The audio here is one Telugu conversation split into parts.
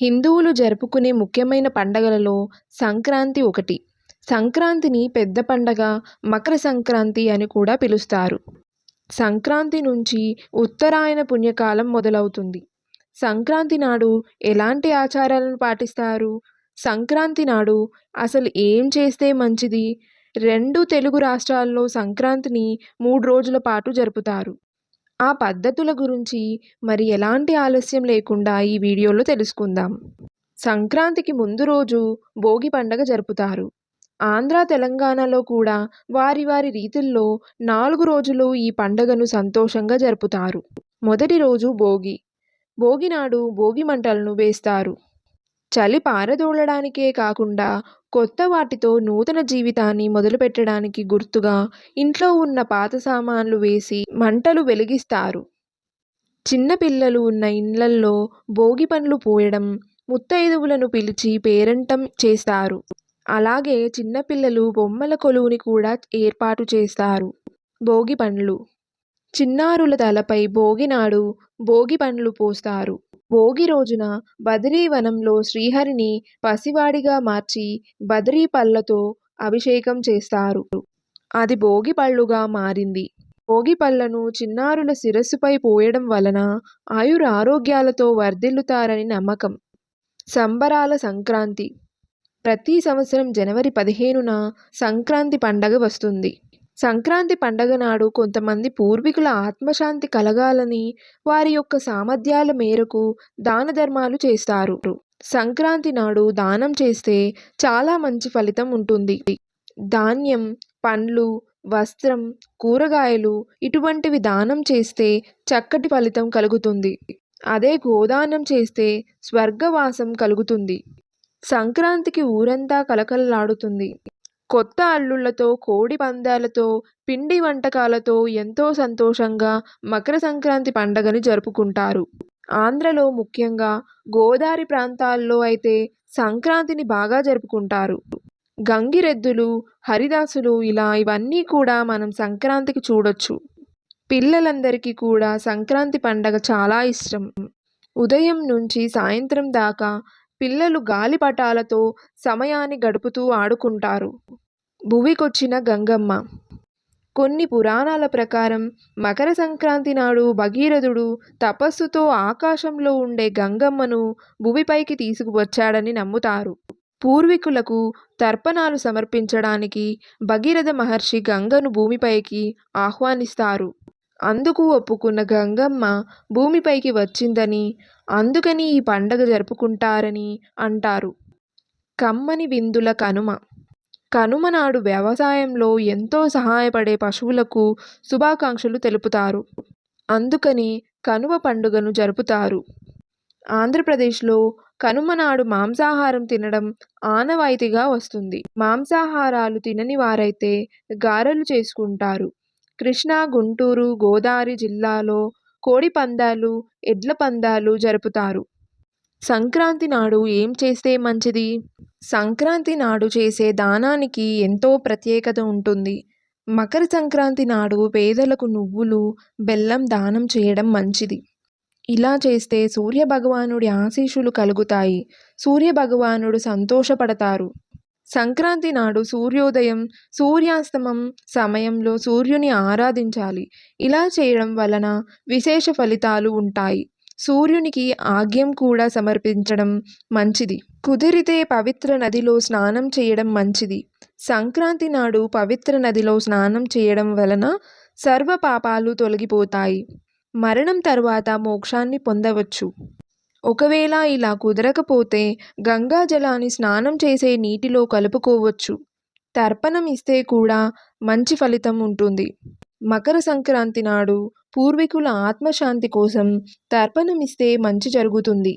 హిందువులు జరుపుకునే ముఖ్యమైన పండగలలో సంక్రాంతి ఒకటి. సంక్రాంతిని పెద్ద పండగ మకర సంక్రాంతి అని కూడా పిలుస్తారు. సంక్రాంతి నుంచి ఉత్తరాయణ పుణ్యకాలం మొదలవుతుంది. సంక్రాంతి నాడు ఎలాంటి ఆచారాలను పాటిస్తారు? సంక్రాంతి నాడు అసలు ఏం చేస్తే మంచిది? రెండు తెలుగు రాష్ట్రాల్లో సంక్రాంతిని మూడు రోజుల పాటు జరుపుతారు. ఆ పద్ధతుల గురించి మరి ఎలాంటి ఆలస్యం లేకుండా ఈ వీడియోలో తెలుసుకుందాం. సంక్రాంతికి ముందు రోజు భోగి పండగ జరుపుతారు. ఆంధ్ర తెలంగాణలో కూడా వారి వారి రీతుల్లో నాలుగు రోజులు ఈ పండగను సంతోషంగా జరుపుతారు. మొదటి రోజు భోగి. భోగి నాడు భోగి మంటలను వేస్తారు. చలి పారదోలడానికే కాకుండా కొత్త వాటితో నూతన జీవితాన్ని మొదలుపెట్టడానికి గుర్తుగా ఇంట్లో ఉన్న పాత సామాన్లు వేసి మంటలు వెలిగిస్తారు. చిన్నపిల్లలు ఉన్న ఇండ్లల్లో భోగి పండ్లు పోయడం ముత్తైదువులను పిలిచి పేరంటం చేస్తారు. అలాగే చిన్నపిల్లలు బొమ్మల కొలువుని కూడా ఏర్పాటు చేస్తారు. భోగి పండ్లు. చిన్నారుల తలపై భోగినాడు భోగి పండ్లు పోస్తారు. భోగి రోజున బదరీవనంలో శ్రీహరిని పసివాడిగా మార్చి బదరీ పళ్ళతో అభిషేకం చేస్తారు. అది భోగి పళ్ళుగా మారింది. భోగి పళ్ళను చిన్నారుల శిరస్సుపై పోయడం వలన ఆయుర ఆరోగ్యాలతో వర్ధిల్లుతారని నమ్మకం. సంబరాల సంక్రాంతి. ప్రతి సంవత్సరం జనవరి పదిహేనున సంక్రాంతి పండగ వస్తుంది. సంక్రాంతి పండగ నాడు కొంతమంది పూర్వీకుల ఆత్మశాంతి కలగాలని వారి యొక్క సామర్థ్యాల మేరకు దాన ధర్మాలు చేస్తారు. సంక్రాంతి నాడు దానం చేస్తే చాలా మంచి ఫలితం ఉంటుంది. ధాన్యం పండ్లు వస్త్రం కూరగాయలు ఇటువంటివి దానం చేస్తే చక్కటి ఫలితం కలుగుతుంది. అదే గోదానం చేస్తే స్వర్గవాసం కలుగుతుంది. సంక్రాంతికి ఊరంతా కలకలలాడుతుంది. కొత్త అల్లుళ్ళతో కోడి పందాలతో పిండి వంటకాలతో ఎంతో సంతోషంగా మకర సంక్రాంతి పండగని జరుపుకుంటారు. ఆంధ్రలో ముఖ్యంగా గోదావరి ప్రాంతాల్లో అయితే సంక్రాంతిని బాగా జరుపుకుంటారు. గంగిరెద్దులు హరిదాసులు ఇలా ఇవన్నీ కూడా మనం సంక్రాంతికి చూడొచ్చు. పిల్లలందరికీ కూడా సంక్రాంతి పండగ చాలా ఇష్టం. ఉదయం నుంచి సాయంత్రం దాకా పిల్లలు గాలిపటాలతో సమయాన్ని గడుపుతూ ఆడుకుంటారు. భువికొచ్చిన గంగమ్మ. కొన్ని పురాణాల ప్రకారం మకర సంక్రాంతి నాడు భగీరథుడు తపస్సుతో ఆకాశంలో ఉండే గంగమ్మను భువిపైకి తీసుకువచ్చాడని నమ్ముతారు. పూర్వీకులకు తర్పణాలు సమర్పించడానికి భగీరథ మహర్షి గంగను భూమిపైకి ఆహ్వానిస్తారు. అందుకు ఒప్పుకున్న గంగమ్మ భూమిపైకి వచ్చిందని అందుకని ఈ పండగ జరుపుకుంటారని అంటారు. కమ్మని విందుల కనుమ. కనుమనాడు వ్యవసాయంలో ఎంతో సహాయపడే పశువులకు శుభాకాంక్షలు తెలుపుతారు. అందుకని కనుమ పండుగను జరుపుతారు. ఆంధ్రప్రదేశ్లో కనుమ నాడు మాంసాహారం తినడం ఆనవాయితీగా వస్తుంది. మాంసాహారాలు తినని వారైతే గారెలు చేసుకుంటారు. కృష్ణా గుంటూరు గోదావరి జిల్లాలో కోడి పందాలు ఎడ్ల పందాలు జరుపుతారు. సంక్రాంతి నాడు ఏం చేస్తే మంచిది? సంక్రాంతి నాడు చేసే దానానికి ఎంతో ప్రత్యేకత ఉంటుంది. మకర సంక్రాంతి నాడు పేదలకు నువ్వులు బెల్లం దానం చేయడం మంచిది. ఇలా చేస్తే సూర్యభగవానుడి ఆశీస్సులు కలుగుతాయి. సూర్యభగవానుడు సంతోషపడతారు. సంక్రాంతి నాడు సూర్యోదయం సూర్యాస్తమం సమయంలో సూర్యుని ఆరాధించాలి. ఇలా చేయడం వలన విశేష ఫలితాలు ఉంటాయి. సూర్యునికి ఆగ్యం కూడా సమర్పించడం మంచిది. కుదిరితే పవిత్ర నదిలో స్నానం చేయడం మంచిది. సంక్రాంతి నాడు పవిత్ర నదిలో స్నానం చేయడం వలన సర్వ పాపాలు తొలగిపోతాయి. మరణం తర్వాత మోక్షాన్ని పొందవచ్చు. ఒకవేళ ఇలా కుదరకపోతే గంగా జలాన్ని స్నానం చేసే నీటిలో కలుపుకోవచ్చు. తర్పణం ఇస్తే కూడా మంచి ఫలితం ఉంటుంది. మకర సంక్రాంతి నాడు పూర్వీకుల ఆత్మశాంతి కోసం తర్పణం ఇస్తే మంచి జరుగుతుంది.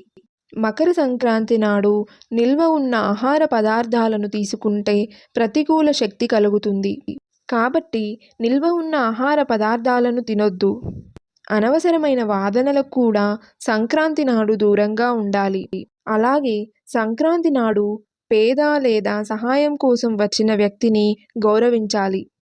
మకర సంక్రాంతి నాడు నిల్వ ఉన్న ఆహార పదార్థాలను తీసుకుంటే ప్రతికూల శక్తి కలుగుతుంది. కాబట్టి నిల్వ ఉన్న ఆహార పదార్థాలను తినొద్దు. అనవసరమైన వాదనలకు కూడా సంక్రాంతి నాడు దూరంగా ఉండాలి. అలాగే సంక్రాంతి నాడు పేద లేదా సహాయం కోసం వచ్చిన వ్యక్తిని గౌరవించాలి.